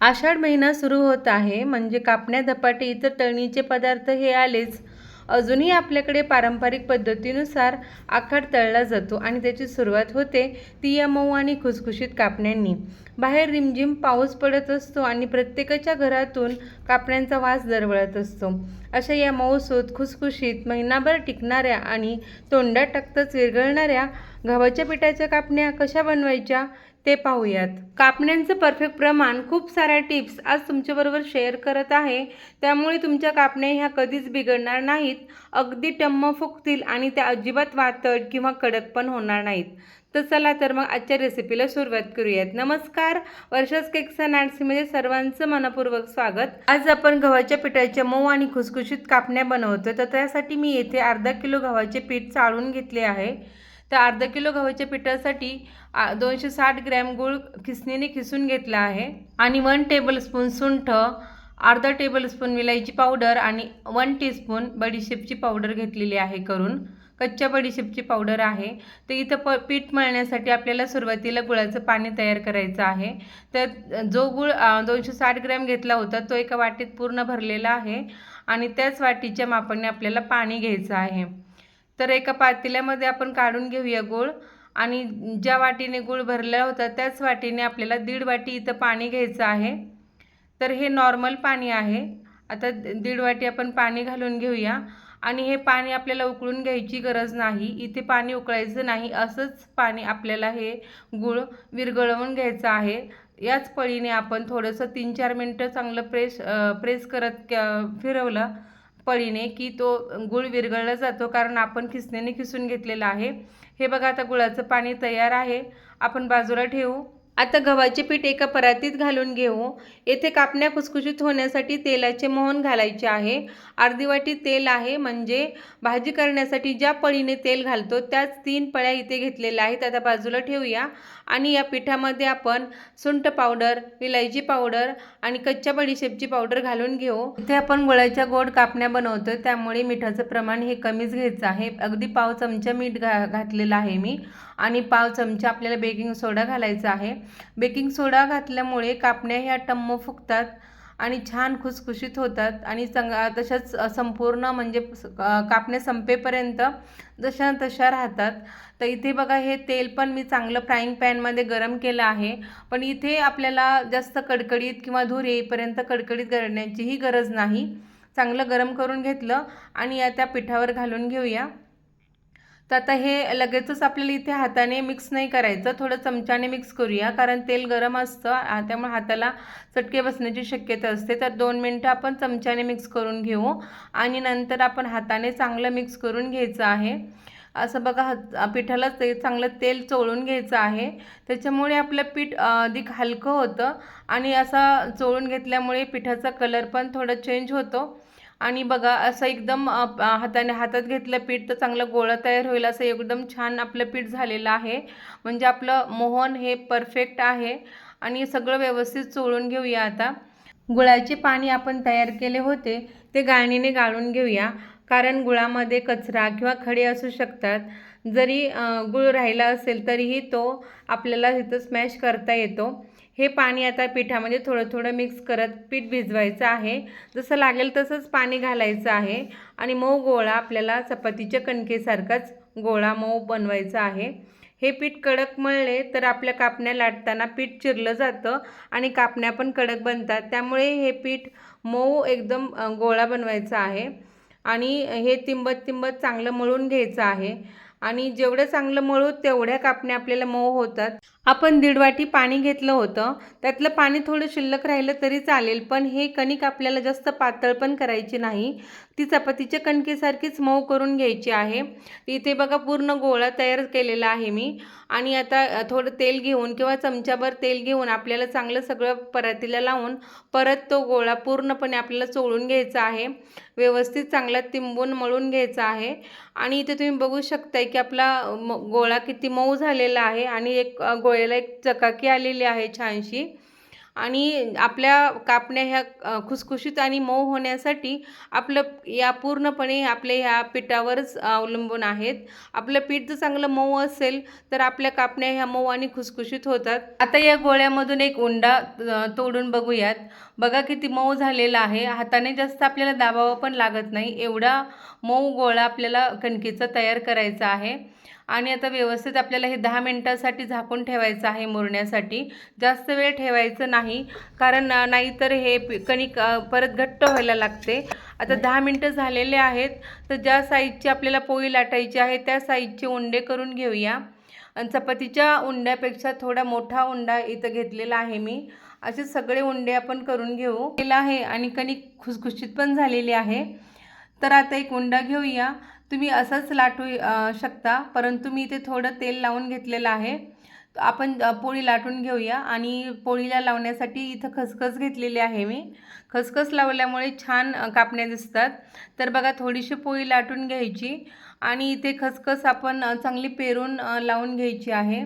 आषाढ महिना सुरू होत आहे. म्हणजे कापण्या धपाटे इतर तळणीचे पदार्थ हे आलेच. अजूनही आपल्याकडे पारंपरिक पद्धतीनुसार आखाड तळला जातो आणि त्याची सुरुवात होते ती या मऊ आणि खुसखुशीत कापण्यांनी. बाहेर रिमझिम पाऊस पडत असतो आणि प्रत्येकाच्या घरातून कापण्यांचा वास दरवळत असतो. अशा या मऊसूत खुसखुशीत महिनाभर टिकणाऱ्या आणि तोंडात टाकताच विरघळणाऱ्या गव्हाच्या पिठाच्या कापण्या कशा बनवायच्या? ते पाहूयात. कापण्यांचं परफेक्ट प्रमाण खूप साऱ्या टिप्स आज तुमच्याबरोबर शेअर करत आहे. त्यामुळे तुमच्या कापण्या ह्या कधीच बिघडणार नाहीत. अगदी टम्म फुगतील आणि त्या अजिबात वातड किंवा कडक पण होणार नाहीत. तर चला तर मग आजच्या रेसिपीला सुरुवात करूयात. नमस्कार. वर्षाच केक्स अँड आर्ट्समध्ये सर्वांचं मनपूर्वक स्वागत. आज आपण गव्हाच्या पिठाच्या मऊ आणि खुसखुशीत कापण्या बनवतो तर त्यासाठी मी येथे अर्धा किलो गव्हाचे पीठ चाळून घेतले आहे. तर अर्धा किलो गव्हाच्या पिठासाठी दोनशे साठ ग्रॅम गूळ खिसणीने खिसून घेतला आहे. आणि वन टेबलस्पून सुंठ अर्धा टेबलस्पून विलायची पावडर आणि वन टीस्पून बडीशेपची पावडर घेतलेली आहे करून. कच्च्या बडीशेपची पावडर आहे. तर इथं प पीठ मळण्यासाठी आपल्याला सुरुवातीला गुळाचं पाणी तयार करायचं आहे. तर जो गुळ दोनशे साठ ग्रॅम घेतला होता तो एका वाटीत पूर्ण भरलेला आहे. आणि त्याच वाटीच्या मापाने आपल्याला पाणी घ्यायचं आहे. तर एका पातेल्यामध्ये आपण काढून घेऊया गूळ आणि ज्या वाटीने गूळ भरला होता त्याच वाटीने आपल्याला दीड वाटी इथं पाणी घ्यायचं आहे. तर हे नॉर्मल पाणी आहे. आता दीड वाटी आपण पाणी घालून घेऊया. आणि हे पाणी आपल्याला उकळून घ्यायची गरज नाही. इथे पाणी उकळायचं नाही. असंच पाणी आपल्याला हे गूळ विरघळवून घ्यायचं आहे. याच पळीने आपण थोडंसं तीन चार मिनटं चांगलं प्रेस प्रेस करत क- फिरवलं पळीने की तो गुळ विरघळला जातो कारण आपण खिसणीने खिसून घेतलेला आहे. हे बघा आता गुळाचं पाणी तयार आहे. आपण बाजूला ठेवू. आता गव्हाचे पीठ एका परातीत घालून घेऊ. येथे कापण्या खुसखुशीत होण्यासाठी तेलाचे मोहन घालायचे आहे. अर्धी वाटी तेल आहे म्हणजे भाजी करण्यासाठी ज्या पळीने तेल घालतो त्याच तीन पळ्या इथे घेतलेल्या आहेत. आता बाजूला ठेवूया. आणि या पिठामध्ये आपण सुंठ पावडर विलायची पावडर आणि कच्च्या बडीशेपची पावडर घालून घेऊ. इथे आपण गुळाच्या गोड कापण्या बनवतो त्यामुळे मिठाचं प्रमाण हे कमीच घ्यायचं आहे. अगदी पाव चमचा मीठ घा घातलेलं आहे मी. आणि पाव चमचा आपल्याला बेकिंग सोडा घालायचा आहे. बेकिंग सोडा घातल्यामुळे कापण्या ह्या टम्म फुगतात आणि छान खुसखुशीत होतात. आणि संग तशाच संपूर्ण म्हणजे कापणे संपेपर्यंत जशा तशा राहतात. तर इथे बघा हे तेल पण मी चांगलं फ्राईंग पॅनमध्ये गरम केलं आहे. पण इथे आपल्याला जास्त कडकडीत किंवा धूर येईपर्यंत कडकडीत करण्याचीही गरज नाही. चांगलं गरम करून घेतलं आणि या त्या पिठावर घालून घेऊया. तर आता हे लगेचच आपल्याला इथे हाताने मिक्स नाही करायचं. थोडं चमच्याने मिक्स करूया कारण तेल गरम असतं त्यामुळे हाताला चटके बसण्याची शक्यता असते. तर दोन मिनटं आपण चमच्याने मिक्स करून घेऊ. आणि नंतर आपण हाताने चांगलं मिक्स करून घ्यायचं आहे. असं बघा हात पिठाला ते चांगलं तेल चोळून घ्यायचं आहे. त्याच्यामुळे आपलं पीठ अधिक हलकं होतं. आणि असं चोळून घेतल्यामुळे पिठाचा कलर पण थोडा चेंज होतो. आणि बघा असं एकदम हाताने हातात घेतलं पीठ तर चांगलं गोळा तयार होईल असं एकदम छान आपलं पीठ झालेलं आहे. म्हणजे आपलं मोहन हे परफेक्ट आहे आणि सगळं व्यवस्थित चोळून घेऊया आता. गुळाचे पाणी आपण तयार केले होते ते गाळणीने गाळून घेऊया. कारण गुळामध्ये कचरा किंवा खडे असू शकतात. जरी गुळ राहिला असेल तरीही तो आपल्याला इथं स्मॅश करता येतो. हे पाणी आता पिठामध्ये थोडं थोडं मिक्स करत पीठ भिजवायचं आहे. जसं लागेल तसंच पाणी घालायचं आहे. आणि मऊ गोळा आपल्याला चपातीच्या कणकेसारखाच गोळा मऊ बनवायचा आहे. हे पीठ कडक मळले तर आपल्या कापण्या लाटताना पीठ चिरलं जातं आणि कापण्या पण कडक बनतात. त्यामुळे हे पीठ मऊ एकदम गोळा बनवायचा आहे. आणि हे तिंबत तिंबत चांगलं मळून घ्यायचं आहे. आणि जेवढं चांगलं मळू तेवढ्या कापण्या आपल्याला मऊ होतात. आपण दीड वाटी पाणी घेतलं होतं. त्यातलं पाणी थोडं शिल्लक राहिलं तरी चालेल पण हे कणिक आपल्याला जास्त पातळ पण करायची नाही. ती चपातीच्या कणकेसारखीच मऊ करून घ्यायची आहे. इथे बघा पूर्ण गोळा तयार केलेला आहे मी. आणि आता थोडं तेल घेऊन किंवा चमच्याभर तेल घेऊन आपल्याला चांगलं सगळं परातीला लावून परत तो गोळा पूर्णपणे आपल्याला चोळून घ्यायचा आहे. व्यवस्थित चांगला तिंबून मळून घ्यायचा आहे. आणि इथे तुम्ही बघू शकताय की आपला म गोळा किती मऊ झालेला आहे. आणि एक अ, गोळ्याला एक चकाकी आलेली आहे छानशी. आणि आपल्या कापण्या ह्या खुसखुशीत आणि मऊ होण्यासाठी आपलं या पूर्णपणे आपल्या ह्या पिठावरच अवलंबून आहेत. आपलं पीठ जर चांगलं मऊ असेल तर आपल्या कापण्या ह्या मऊ आणि खुसखुशीत होतात. आता या गोळ्यामधून एक उंडा तोडून बघूयात. बघा किती मऊ झालेला आहे. हाताने जास्त आपल्याला दाबावा पण लागत नाही. एवढा मऊ गोळा आपल्याला कणकेचा तयार करायचा आहे. आणि आता व्यवस्थित आपल्याला हे दहा मिनटासाठी झाकून ठेवायचं आहे मुरण्यासाठी. जास्त वेळ ठेवायचं नाही कारण नाहीतर हे कणिक परत घट्ट व्हायला लागते. आता दहा मिनटं झालेले आहेत तर ज्या साईजची आपल्याला पोळी लाटायची आहे त्या साईजचे उंडे करून घेऊया. आणि चपातीच्या उंड्यापेक्षा थोडा मोठा उंडा इथं घेतलेला आहे मी. असे सगळे उंडे आपण करून घेऊ. केला आहे आणि कणिक खुसखुशीत पण झालेली आहे. तर आता एक उंडा घेऊया. तुम्ही असंच लाटू शकता. परंतु मी इथे थोडं तेल लावून घेतलेलं आहे. आपण पोळी लाटून घेऊया. आणि पोळीला लावण्यासाठी इथं खसखस घेतलेली आहे मी. खसखस लावल्यामुळे छान कापण्या दिसतात. तर बघा थोडीशी पोळी लाटून घ्यायची. आणि इथे खसखस आपण चांगली पेरून लावून घ्यायची आहे.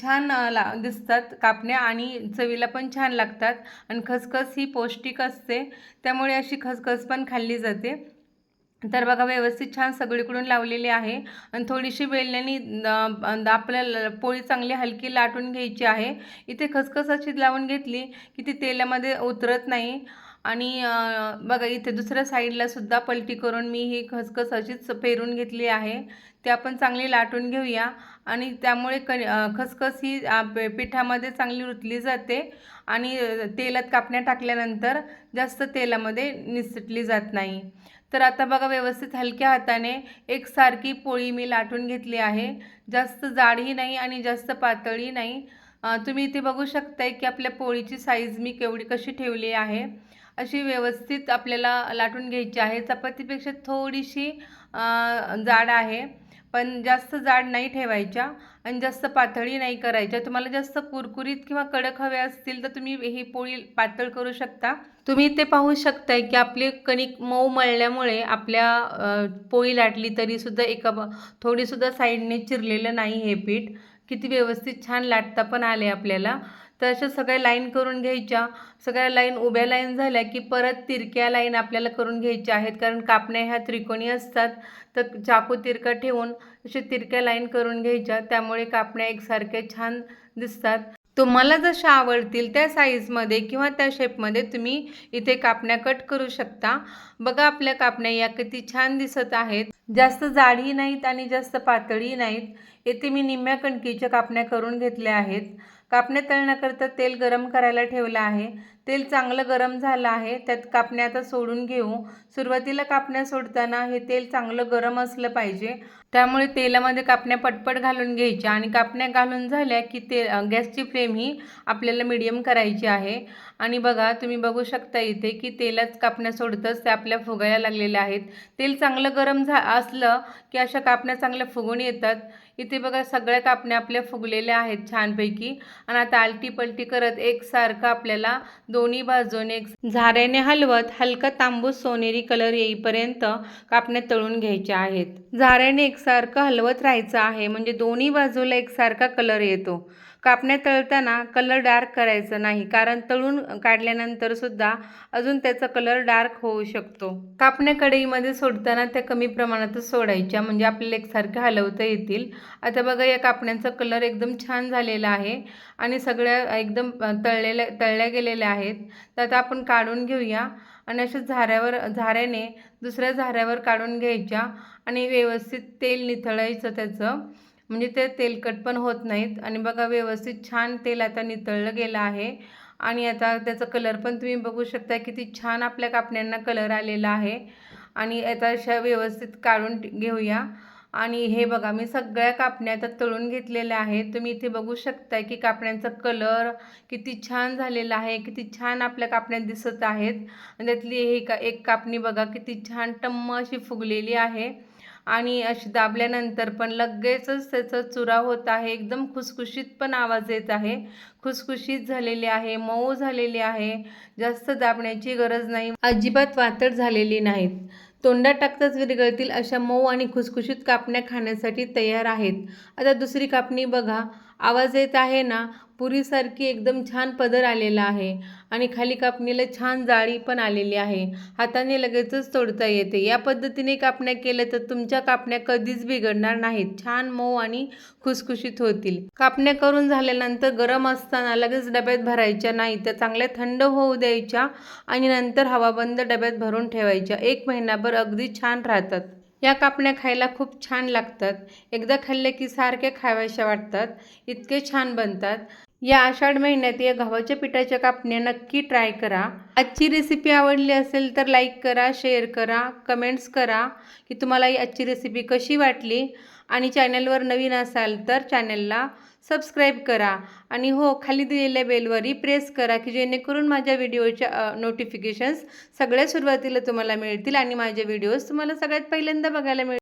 छान ला दिसतात कापण्या आणि चवीला पण छान लागतात. आणि खसखस ही पौष्टिक असते. त्यामुळे अशी खसखस पण खाल्ली जाते. तर बघा व्यवस्थित छान सगळीकडून लावलेली आहे. आणि थोडीशी बेलण्यानी आपल्याला पोळी चांगली हलकी लाटून घ्यायची आहे. इथे खसखस अशी लावून घेतली की ती तेलामध्ये उतरत नाही. आणि बघा इथे दुसऱ्या साईडला सुद्धा पलटी करून मी ही खसखस अशीच पेरून घेतली आहे. ती आपण चांगली लाटून घेऊया. आणि त्यामुळे क खसखस ही पिठामध्ये चांगली रुतली जाते. आणि तेलात कापण्या टाकल्यानंतर जास्त तेलामध्ये निसटली जात नाही. तर आता बघा व्यवस्थित हलक्या हाताने एकसारखी पोळी मी लाटून घेतली आहे. जास्त जाडही नाही आणि जास्त पातळी नाही. तुम्ही इथे बघू शकताय की आपल्या पोळीची साईज मी केवढी कशी ठेवली आहे. अशी व्यवस्थित आपल्याला लाटून घ्यायची आहे. चपातीपेक्षा थोडीशी जाड आहे. पण जास्त जाड नाही ठेवायच्या आणि जास्त पातळी नाही करायच्या. तुम्हाला जास्त कुरकुरीत किंवा कडक हवे असतील तर तुम्ही ही पोळी पातळ करू शकता. तुम्ही ते पाहू शकताय की आपली कणिक मऊ मळल्यामुळे आपल्या पोळी लाटली तरीसुद्धा एका ब थोडीसुद्धा साईडने चिरलेलं नाही हे पीठ. किती व्यवस्थित छान लाटता पण आले आपल्याला. तर अशा सगळ्या लाईन करून घ्यायच्या. सगळ्या लाईन उभ्या लाईन झाल्या की परत तिरक्या लाईन आपल्याला करून घ्यायच्या आहेत. कारण कापण्या ह्या त्रिकोणी असतात. तर चाकू तिरका ठेवून अशा तिरक्या लाईन करून घ्यायच्या. त्यामुळे कापण्या एकसारख्या छान दिसतात. तुम्हाला जशा आवडतील त्या साईजमध्ये किंवा त्या शेपमध्ये तुम्ही इथे कापण्या कट करू शकता. बघा आपल्या कापण्या या किती छान दिसत आहेत. जास्त जाडही नाहीत आणि जास्त पातळी नाहीत. येथे मी निम्म्या कणकीच्या कापण्या करून घेतल्या आहेत. कापण्या तळण्याकरता तेल गरम करायला ठेवलं आहे. तेल चांगलं गरम झालं आहे. त्यात कापण्या आता सोडून घेऊ. सुरुवातीला कापण्या सोडताना हे तेल चांगलं गरम असलं पाहिजे. त्यामुळे तेलामध्ये कापण्या पटपट घालून घ्यायच्या आणि कापण्या घालून झाल्या की ते गॅसची फ्लेम ही आपल्याला मिडियम करायची आहे. आणि बघा तुम्ही बघू शकता इथे की तेलाच कापण्या सोडतच ते आपल्या फुगायला लागलेल्या आहेत. तेल चांगलं गरम झा असलं की अशा कापण्या चांगल्या फुगून येतात. इथे बघा सगळ्या कापण्या आपल्या फुगलेल्या आहेत छानपैकी. आणि आता आलटी पलटी करत एकसारखं आपल्याला दोन्ही बाजूने एक झाऱ्याने हलवत हलका तांबूस सोनेरी कलर येईपर्यंत कापण्या तळून घ्यायच्या आहेत. झाऱ्याने एकसारखं हलवत राहायचं आहे. म्हणजे दोन्ही बाजूला एकसारखा कलर येतो. कापण्या तळताना कलर डार्क करायचं नाही कारण तळून काढल्यानंतर सुद्धा अजून त्याचा कलर डार्क होऊ शकतो. कापण्या कढईमध्ये सोडताना त्या कमी प्रमाणातच सोडायच्या म्हणजे आपल्याला एकसारख्या हलवता येतील. आता बघा या कापण्यांचा कलर एकदम छान झालेला आहे आणि सगळ्या एकदम तळलेल्या तळल्या गेलेल्या आहेत. तर आता आपण काढून घेऊया आणि अशा झाऱ्यावर झाऱ्याने दुसऱ्या झाऱ्यावर काढून घ्यायच्या आणि व्यवस्थित तेल निथळायचं त्याचं. म्हणजे ते तेलकट पण होत नाहीत. आणि बघा व्यवस्थित छान तेल आता नितळलं गेलं आहे. आणि आता त्याचा कलर पण तुम्ही बघू शकता किती छान आपल्या कापण्यांना कलर आलेला आहे. आणि आता अशा व्यवस्थित काढून घेऊया. आणि हे बघा मी सगळ्या कापण्या आता तळून घेतलेल्या आहेत. तुम्ही इथे बघू शकताय की कापण्यांचा कलर किती छान झालेला आहे किती छान आपल्या कापण्या दिसत आहेत. आणि त्यातली हे का एक कापणी बघा किती छान टम्म अशी फुगलेली आहे. आणि अशी दाबल्यानंतर पण लगेचच त्याचा चुरा होत आहे. एकदम खुसखुशीत पण आवाज येत आहे. खुसखुशीत झालेली आहे मऊ झालेली आहे. जास्त दाबण्याची गरज नाही. अजिबात वातड झालेली नाहीत. तोंडात टाकताच विरघळतील अशा मऊ आणि खुसखुशीत कापण्या खाण्यासाठी तयार आहेत. आता दुसरी कापणी बघा. आवाज येत आहे ना? पुरीसारखी एकदम छान पदर आलेला आहे. आणि खाली कापणीला छान जाळी पण आलेली आहे. हाताने लगेचच तोडता येते. या पद्धतीने कापण्या केल्या तर तुमच्या कापण्या कधीच बिघडणार नाहीत. छान मऊ आणि खुसखुशीत होतील. कापण्या करून झाल्यानंतर गरम असताना लगेच डब्यात भरायच्या नाही त्या चांगल्या थंड होऊ द्यायच्या आणि नंतर हवाबंद डब्यात भरून ठेवायच्या. एक महिनाभर अगदी छान राहतात. या कापण्या खायला खूप छान लागतात. एकदा खाल्ले की सारखे खाव्याशा वाटतात. इतके छान बनतात. या आषाढ महिन्यात या गव्हाच्या पिठाच्या कापण्या नक्की ट्राय करा. आजची रेसिपी आवडली असेल तर लाईक करा शेअर करा कमेंट्स करा की तुम्हाला ही आजची रेसिपी कशी वाटली? आणि चॅनलवर नवीन असाल तर चॅनलला सबस्क्राईब करा. आणि हो खाली दिलेल्या बेलवरही प्रेस करा की जेणेकरून माझ्या व्हिडिओच्या नोटिफिकेशन्स सगळ्या सुरुवातीला तुम्हाला मिळतील आणि माझे व्हिडिओज तुम्हाला सगळ्यात पहिल्यांदा बघायला मिळतील.